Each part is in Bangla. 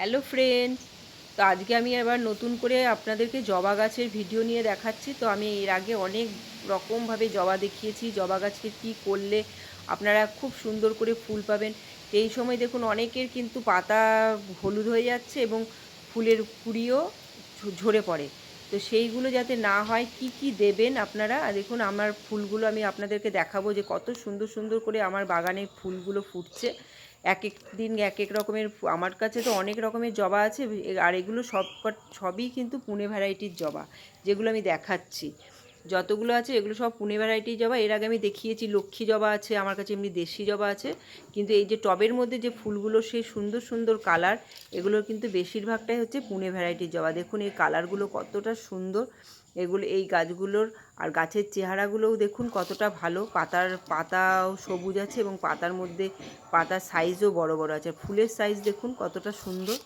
Hello friend. তো আজকে আমি আবার নতুন করে আপনাদেরকে জবা গাছের ভিডিও নিয়ে দেখাচ্ছি। তো আমি এর আগে অনেক রকমভাবে জবা দেখিয়েছি, জবা গাছকে কী করলে আপনারা খুব সুন্দর করে ফুল পাবেন। এই সময় দেখুন, অনেকের কিন্তু পাতা হলুদ হয়ে যাচ্ছে এবং ফুলের কুড়িও ঝরে পড়ে। তো সেইগুলো যাতে না হয়, কি কি দেবেন আপনারা? দেখুন, আমার ফুলগুলো আমি আপনাদেরকে দেখাবো যে কত সুন্দর সুন্দর করে আমার বাগানে ফুলগুলো ফুটছে। এক এক দিন এক এক রকমের, আমার কাছে তো অনেক রকমের জবা আছে আর এগুলো সব সবই কিন্তু পুনে ভ্যারাইটির জবা, যেগুলো আমি দেখাচ্ছি। যতগুলো আছে এগুলো সব পুনে ভ্যারাইটির জবা, এর আগে আমি দেখিয়েছি লক্ষ্মী জবা আছে, আমার কাছে এমনি দেশি জবা আছে, কিন্তু এই যে টবের মধ্যে যে ফুলগুলো সেই সুন্দর সুন্দর কালার এগুলোর কিন্তু বেশিরভাগটাই হচ্ছে পুনে ভ্যারাইটির জবা। দেখুন এই কালারগুলো কতটা সুন্দর এগুলো, এই গাছগুলোর আর গাছের চেহারাগুলোও দেখুন কতটা ভালো। পাতার, পাতাও সবুজ আছে এবং পাতার মধ্যে পাতার সাইজও বড় বড় আছে। ফুলের সাইজ দেখুন কতটা সুন্দর।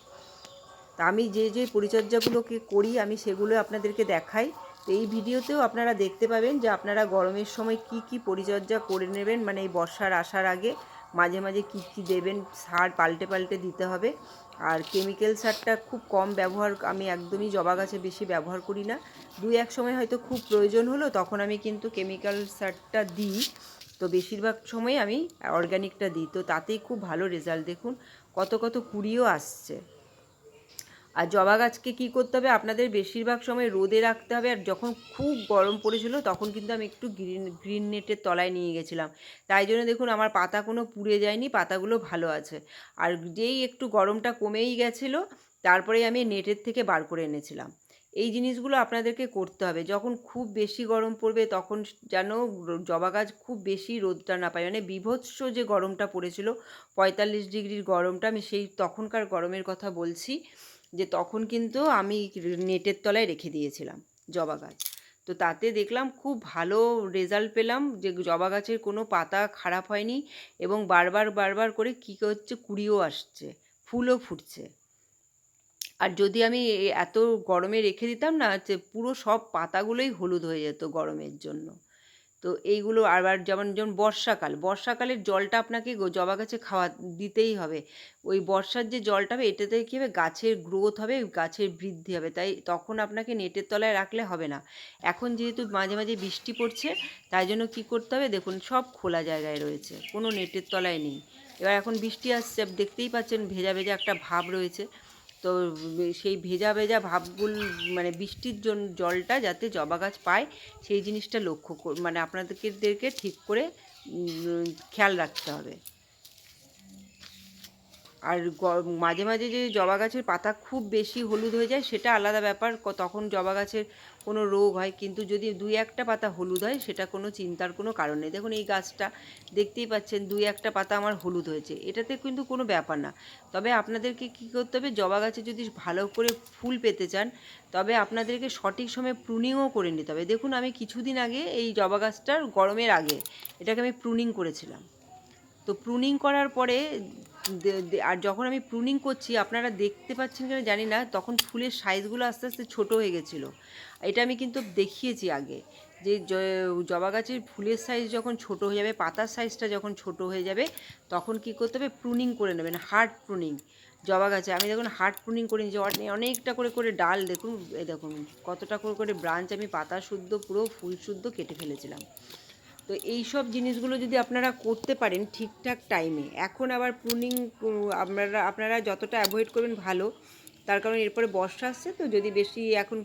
তা আমি যে যে পরিচর্যাগুলোকে করি, আমি সেগুলো আপনাদেরকে দেখাই। তো এই ভিডিওতেও আপনারা দেখতে পাবেন যে আপনারা গরমের সময় কি কি পরিচর্যা করে নেবেন মানে এই বর্ষার আসার আগে। মাঝে মাঝে কী কী দেবেন সার পাল্টে পাল্টে দিতে হবে। আর কেমিক্যাল সারটা খুব কম ব্যবহার, আমি একদমই জবা গাছে বেশি ব্যবহার করি না। দুই এক সময় হয়তো খুব প্রয়োজন হলো, তখন আমি কিন্তু কেমিক্যাল সারটা দিই। তো বেশিরভাগ সময় আমি অর্গ্যানিকটা দিই। তো তাতেই খুব ভালো রেজাল্ট দেখুন, কত কত কুড়িও আসছে। আর জবা গাছকে কী করতে হবে? আপনাদের বেশিরভাগ সময় রোদে রাখতে হবে। আর যখন খুব গরম পড়েছিল, তখন কিন্তু আমি একটু গ্রিন গ্রিন নেটের তলায় নিয়ে গেছিলাম। তাই জন্য দেখুন, আমার পাতা কোনো পুড়ে যায়নি, পাতাগুলো ভালো আছে। আর যেই একটু গরমটা কমেই গেছিল তারপরেই আমি নেটের থেকে বার করে এনেছিলাম। এই জিনিসগুলো আপনাদেরকে করতে হবে। যখন খুব বেশি গরম পড়বে, তখন যেন জবা গাছ খুব বেশি রোদটা না পায়। মানে বিভৎস যে গরমটা পড়েছিল, পঁয়তাল্লিশ ডিগ্রির গরমটা, আমি সেই তখনকার গরমের কথা বলছি। যে তখন কিন্তু আমি নেটের তলায় রেখে দিয়েছিলাম জবা গাছ। তো তাতে দেখলাম খুব ভালো রেজাল্ট পেলাম যে জবা গাছের কোনো পাতা খারাপ হয়নি এবং বারবার বারবার করে কী হচ্ছে, কুড়িও আসছে, ফুলও ফুটছে। আর যদি আমি এত গরমে রেখে দিতাম না যে পুরো সব পাতাগুলোই হলুদ হয়ে যেত গরমের জন্য। তো এইগুলো আবার যেমন যেমন বর্ষাকাল, বর্ষাকালের জলটা আপনাকে জবা গাছে খাওয়া দিতেই হবে। ওই বর্ষার যে জলটা হবে, এটাতে কী হবে? গাছের গ্রোথ হবে, গাছের বৃদ্ধি হবে। তাই তখন আপনাকে নেটের তলায় রাখলে হবে না। এখন যেহেতু মাঝে মাঝে বৃষ্টি পড়ছে, তাই জন্য কী করতে হবে? দেখুন, সব খোলা জায়গায় রয়েছে। কোনো নেটের তলায় নেই। এবার এখন বৃষ্টি আসছে, দেখতেই পাচ্ছেন, ভেজা ভেজা একটা ভাব রয়েছে। তো সেই ভেজা ভেজা ভাবগুল মানে বৃষ্টির জন্য জলটা যাতে জবা গাছ পায়, সেই জিনিসটা লক্ষ্য মানে আপনাদেরকে ঠিক করে খেয়াল রাখতে হবে। আর মাঝে মাঝে যে জবা গাছের পাতা খুব বেশি হলুদ হয়ে যায়, সেটা আলাদা ব্যাপার। তখন জবা গাছের কোনো রোগ হয়, কিন্তু যদি দুই একটা পাতা হলুদ হয়, সেটা কোনো চিন্তার কোনো কারণ নেই। দেখুন, এই গাছটা দেখতেই পাচ্ছেন, দুই একটা পাতা আমার হলুদ হয়েছে। এটাতে কিন্তু কোনো ব্যাপার না। তবে আপনাদেরকে কী করতে হবে, জবা গাছে যদি ভালো করে ফুল পেতে চান, তবে আপনাদেরকে সঠিক সময়ে প্রুনিংও করে নিতে হবে। দেখুন, আমি কিছুদিন আগে এই জবা গাছটার গরমের আগে এটাকে আমি প্রুনিং করেছিলাম। তো প্রুনিং করার পরে আর যখন আমি প্রুনিং করছি, আপনারা দেখতে পাচ্ছেন কিনা জানি না, তখন ফুলের সাইজগুলো আস্তে আস্তে ছোট হয়ে গেছিল। এটা আমি কিন্তু দেখিয়েছি আগে, যে জবা গাছের ফুলের সাইজ যখন ছোট হয়ে যাবে, পাতার সাইজটা যখন ছোট হয়ে যাবে, তখন কি করতে হবে? প্রুনিং করে নেবেন হার্ড প্রুনিং জবা গাছে, আমি দেখুন হার্ড প্রুনিং করে নিয়েছি অনে- অনেকটা করে করে ডাল, দেখুন, এই দেখুন, কতটা করে করে ব্রাঞ্চ আমি পাতা শুদ্ধ, পুরো ফুল শুদ্ধ কেটে ফেলেছিলাম। তো এই সব জিনিসগুলো যদি আপনারা করতে পারেন ঠিকঠাক টাইমে এখন আবার প্রুনিং আপনারা আপনারা যতটা অ্যাভয়েড করবেন ভালো। তার কারণ এরপরে বর্ষা আসছে তো যদি বেশি এখন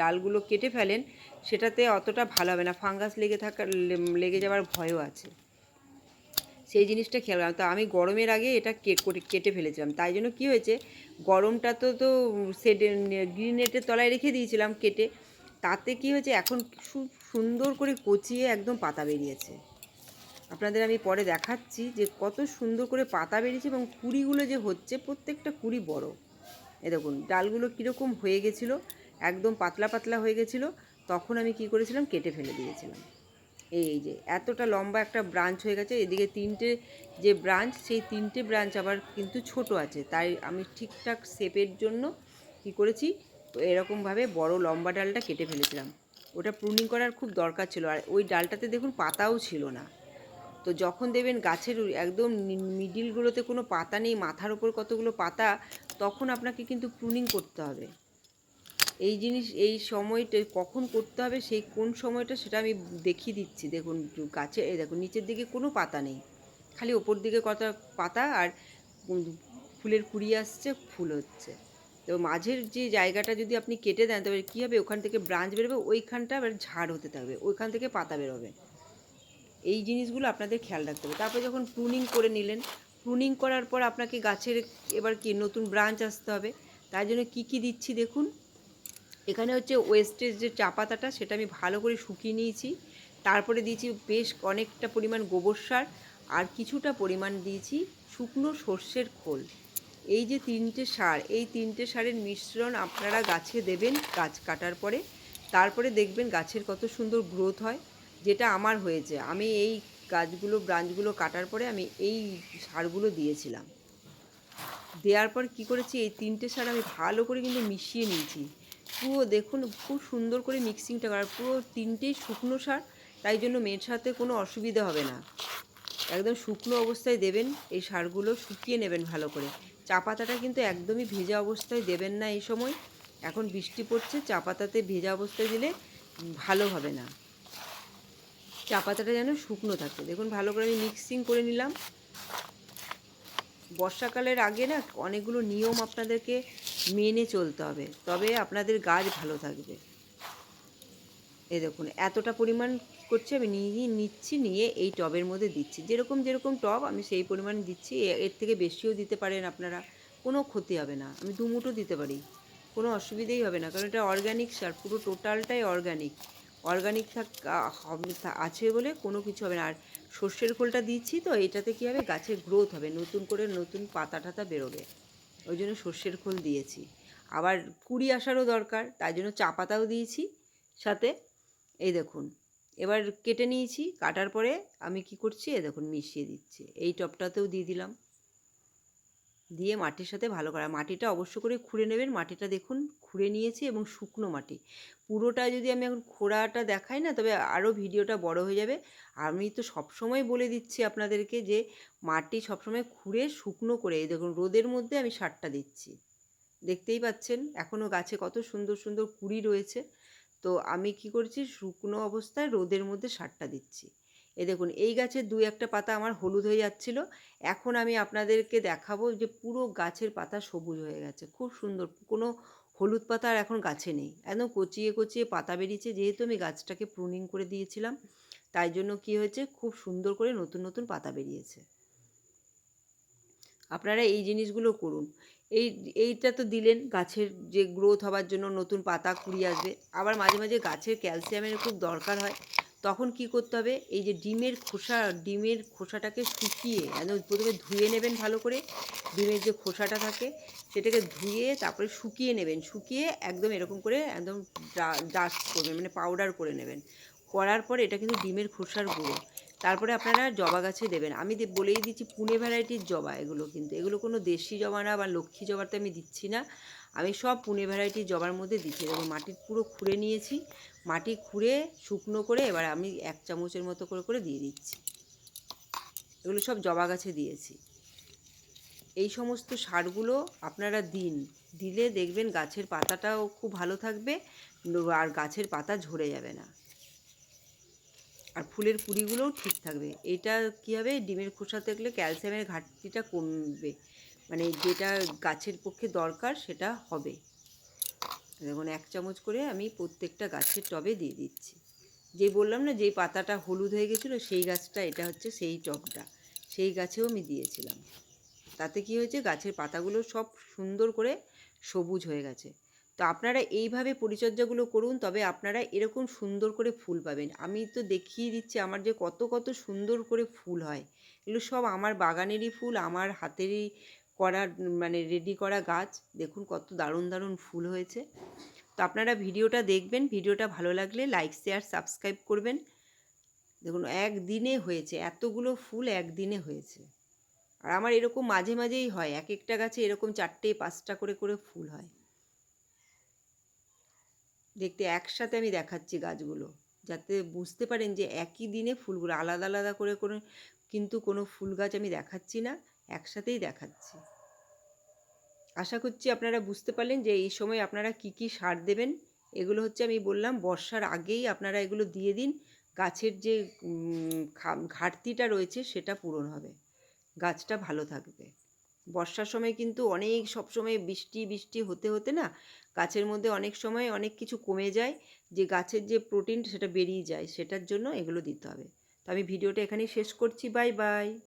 ডালগুলো কেটে ফেলেন, সেটাতে অতটা ভালো হবে না। ফাঙ্গাস লেগে থাকার লেগে যাওয়ার ভয়ও আছে। সেই জিনিসটা খেয়াল রাখতে হবে। আমি গরমের আগে এটা কেটে ফেলেছিলাম। তাই জন্য কী হয়েছে, গরমটা তো তো সেডে গ্রিন নেটের তলায় রেখে দিয়েছিলাম কেটে। তাতে কি হয়েছে, এখন সুন্দর করে কচিয়ে একদম পাতা বেরিয়েছে। আপনাদের আমি পরে দেখাচ্ছি যে কত সুন্দর করে পাতা বেরিয়েছে এবং কুড়িগুলো যে হচ্ছে, প্রত্যেকটা কুড়ি বড়। এ দেখুন, ডালগুলো কীরকম হয়ে গেছিল, একদম পাতলা পাতলা হয়ে গেছিল, তখন আমি কি করেছিলাম, কেটে ফেলে দিয়েছিলাম। এই যে, এতটা লম্বা একটা ব্রাঞ্চ হয়ে গেছে, এদিকে তিনটে যে ব্রাঞ্চ, সেই তিনটে ব্রাঞ্চ আবার কিন্তু ছোট আছে। তাই আমি ঠিকঠাক শেপের জন্য কি করেছি, এরকমভাবে বড় লম্বা ডালটা কেটে ফেলেছিলাম। ওটা প্রুনিং করার খুব দরকার ছিল। আর ওই ডালটাতে দেখুন পাতাও ছিল না। তো যখন দেবেন গাছের একদম মিডিলগুলোতে কোনো পাতা নেই, মাথার ওপর কতগুলো পাতা, তখন আপনাকে কিন্তু প্রুনিং করতে হবে। এই জিনিস, এই সময়টা কখন করতে হবে, সেই কোন সময়টা সেটা আমি দেখিয়ে দিচ্ছি। দেখুন, গাছে, এই দেখুন, নিচের দিকে কোনো পাতা নেই। খালি ওপর দিকে কত পাতা আর ফুলের কুড়ি আসছে, ফুল হচ্ছে। তো মাঝের যে জায়গাটা যদি আপনি কেটে দেন তবে কী হবে? ওখান থেকে ব্রাঞ্চ বেরোবে, ওইখানটা এবার ঝাড় হতে থাকবে, ওইখান থেকে পাতা বেরোবে। এই জিনিসগুলো আপনাদের খেয়াল রাখতে হবে। তারপর যখন প্রুনিং করে নিলেন প্রুনিং করার পর আপনাকে গাছের এবার কি নতুন ব্রাঞ্চ আসতে হবে। তার জন্য কি কি দিচ্ছি দেখুন। এখানে হচ্ছে ওয়েস্টেজ যে চা পাতাটা, সেটা আমি ভালো করে শুকিয়ে নিয়েছি। তারপরে দিয়েছি বেশ অনেকটা পরিমাণ গোবর সার, আর কিছুটা পরিমাণ দিয়েছি শুকনো সর্ষের খোল। এই যে তিনটে সার, এই তিনটে সারের মিশ্রণ আপনারা গাছে দেবেন, গাছ কাটার পরে। তারপরে দেখবেন গাছের কত সুন্দর গ্রোথ হয়, যেটা আমার হয়েছে। আমি এই গাছগুলো ব্রাঞ্চগুলো কাটার পরে আমি এই সারগুলো দিয়েছিলাম। দেওয়ার পর কি করেছি, এই তিনটে সার আমি ভালো করে কিন্তু মিশিয়ে নিয়েছি। পুরো দেখুন, খুব সুন্দর করে মিক্সিংটা করার পুরো তিনটেই শুকনো সার, তাই জন্য সাথে কোনো অসুবিধা হবে না। একদম শুকনো অবস্থায় দেবেন, এই সারগুলো শুকিয়ে নেবেন ভালো করে। চা পাতাটা কিন্তু একদমই ভেজা অবস্থায় দেবেন না এই সময়। এখন বৃষ্টি পড়ছে, চা পাতাতে ভেজা অবস্থায় দিলে ভালো হবে না। চা পাতাটা যেন শুকনো থাকে। দেখুন, ভালো করে আমি মিক্সিং করে নিলাম। বর্ষাকালের আগে না অনেকগুলো নিয়ম আপনাদেরকে মেনে চলতে হবে। তবে আপনাদের গাছ ভালো থাকবে। এই দেখুন, এতটা পরিমাণ করছি, আমি নিয়ে নিচ্ছি, নিয়ে এই টবের মধ্যে দিচ্ছি। যেরকম যেরকম টব, আমি সেই পরিমাণ দিচ্ছি। এর থেকে বেশিও দিতে পারেন আপনারা, কোনো ক্ষতি হবে না। আমি দু মুঠো দিতে পারি, কোনো অসুবিধেই হবে না, কারণ এটা অর্গ্যানিক সার, পুরো টোটালটাই অর্গ্যানিক অর্গ্যানিক থাক আছে বলে কোনো কিছু হবে না। আর সর্ষের খোলটা দিচ্ছি তো, এটাতে কী হবে? গাছের গ্রোথ হবে, নতুন করে নতুন পাতা টাতা বেরোবে। ওই জন্য সর্ষের খোল দিয়েছি। আবার কুড়ি আসারও দরকার, তাই জন্য চা পাতাও দিয়েছি সাথে। এই দেখুন, এবার কেটে নিয়েছি, কাটার পরে আমি কি করছি এ দেখুন মিশিয়ে দিচ্ছি। এই টপটাতেও দিয়ে দিলাম। দিয়ে মাটির সাথে ভালো করা, মাটিটা অবশ্য করে খুঁড়ে নেবেন, মাটিটা দেখুন খুঁড়ে নিয়েছি এবং শুকনো মাটি। পুরোটা যদি আমি এখন খোড়াটা দেখাই না, তবে আরও ভিডিওটা বড় হয়ে যাবে। আমি তো সবসময় বলে দিচ্ছি আপনাদেরকে যে, মাটি সবসময় খুঁড়ে শুকনো করে, এই দেখুন রোদের মধ্যে আমি সারটা দিচ্ছি। দেখতেই পাচ্ছেন এখনও গাছে কত সুন্দর সুন্দর কুড়ি রয়েছে। তো আমি কি করছি? শুকনো অবস্থায় রোদের মধ্যে সারটা দিচ্ছি। এ দেখুন, এই গাছের দুই একটা পাতা আমার হলুদ হয়ে যাচ্ছিল। এখন আমি আপনাদেরকে দেখাবো যে পুরো গাছের পাতা সবুজ হয়ে গেছে। খুব সুন্দর, কোনো হলুদ পাতা আর এখন গাছে নেই। একদম কচিয়ে কচিয়ে পাতা বেরিয়েছে, যেহেতু আমি গাছটাকে প্রুনিং করে দিয়েছিলাম। তাই জন্য কি হয়েছে? খুব সুন্দর করে নতুন নতুন পাতা বেরিয়েছে। আপনারা এই জিনিসগুলো করুন। এই, এইটা তো দিলেন গাছের যে গ্রোথ হওয়ার জন্য নতুন পাতা কুড়ি আসবে। আবার মাঝে মাঝে গাছের ক্যালসিয়ামের খুব দরকার হয়। তখন কি করতে হবে? এই যে ডিমের খোসা, ডিমের খোসাটাকে শুকিয়ে একদম প্রথমে ধুয়ে নেবেন ভালো করে। ডিমের যে খোসাটা থাকে, সেটাকে ধুয়ে তারপরে শুকিয়ে নেবেন। শুকিয়ে একদম এরকম করে একদম ডাস্ট করবেন মানে পাউডার করে নেবেন। করার পরে এটা কিন্তু ডিমের খোসার গুঁড়ো। তারপরে আপনারা জবা গাছে দেবেন। আমি বলেই দিচ্ছি পুনে ভ্যারাইটির জবা এগুলো কিন্তু। এগুলো কোনো দেশি জবা না বা লক্ষ্মী জবাতে আমি দিচ্ছি না। আমি সব পুনে ভ্যারাইটির জবার মধ্যে দিচ্ছি। দেখুন মাটির পুরো খুঁড়ে নিয়েছি। মাটি খুঁড়ে, শুকনো করে এবার আমি এক চামচের মতো করে করে দিয়ে দিচ্ছি। এগুলো সব জবা গাছে দিয়েছি। এই সমস্ত সারগুলো আপনারা দিন। দিলে দেখবেন গাছের পাতাটাও খুব ভালো থাকবে। আর গাছের পাতা ঝরে যাবে না। আর ফুলের কুড়িগুলোও ঠিক থাকবে। এটা কী হবে? ডিমের খোসা থাকলে ক্যালসিয়ামের ঘাটতিটা কমবে। মানে যেটা গাছের পক্ষে দরকার সেটা হবে। দেখুন, এক চামচ করে আমি প্রত্যেকটা গাছের টবে দিয়ে দিচ্ছি। যে বললাম না যেই পাতাটা হলুদ হয়ে গেছিল, সেই গাছটা, এটা হচ্ছে সেই টবটা। সেই গাছেও আমি দিয়েছিলাম। তাতে কি হয়েছে? গাছের পাতাগুলো সব সুন্দর করে সবুজ হয়ে গেছে। তো আপনারা এইভাবে পরিচর্যাগুলো করুন, তবে আপনারা এরকম সুন্দর করে ফুল পাবেন। আমি তো দেখিয়ে দিচ্ছি আমার যে কত কত সুন্দর করে ফুল হয়। এগুলো সব আমার বাগানেরই ফুল, আমার হাতেরই করা মানে রেডি করা গাছ। দেখুন কত দারুণ দারুণ ফুল হয়েছে। তো আপনারা ভিডিওটা দেখবেন, ভিডিওটা ভালো লাগলে লাইক শেয়ার সাবস্ক্রাইব করবেন। দেখুন একদিনে হয়েছে, এতগুলো ফুল একদিনে হয়েছে। আর আমার এরকম মাঝে, মাঝেই হয়, এক একটা গাছে এরকম চারটে, পাঁচটা করে করে ফুল হয়। দেখতে একসাথে আমি দেখাচ্ছি গাছগুলো। যাতে বুঝতে পারেন যে একই দিনে ফুলগুলো, আলাদা আলাদা করে করে কিন্তু কোনো ফুল গাছ আমি দেখাচ্ছি না, একসাথেই দেখাচ্ছি। আশা করছি আপনারা বুঝতে পারলেন যে এই সময় আপনারা কি কি সার দেবেন। এগুলো হচ্ছে আমি বললাম, বর্ষার আগেই আপনারা এগুলো দিয়ে দিন। গাছের যে ঘাটতিটা রয়েছে সেটা পূরণ হবে। গাছটা ভালো থাকবে। বর্ষার সময় কিন্তু অনেক সব সময় বৃষ্টি বৃষ্টি হতে হতে না গাছের মধ্যে অনেক সময় অনেক কিছু কমে যায়, যে গাছের যে প্রোটিন সেটা বেরিয়ে যায়, সেটার জন্য এগুলো দিতে হবে। তো আমি ভিডিওটা এখানেই শেষ করছি বাই বাই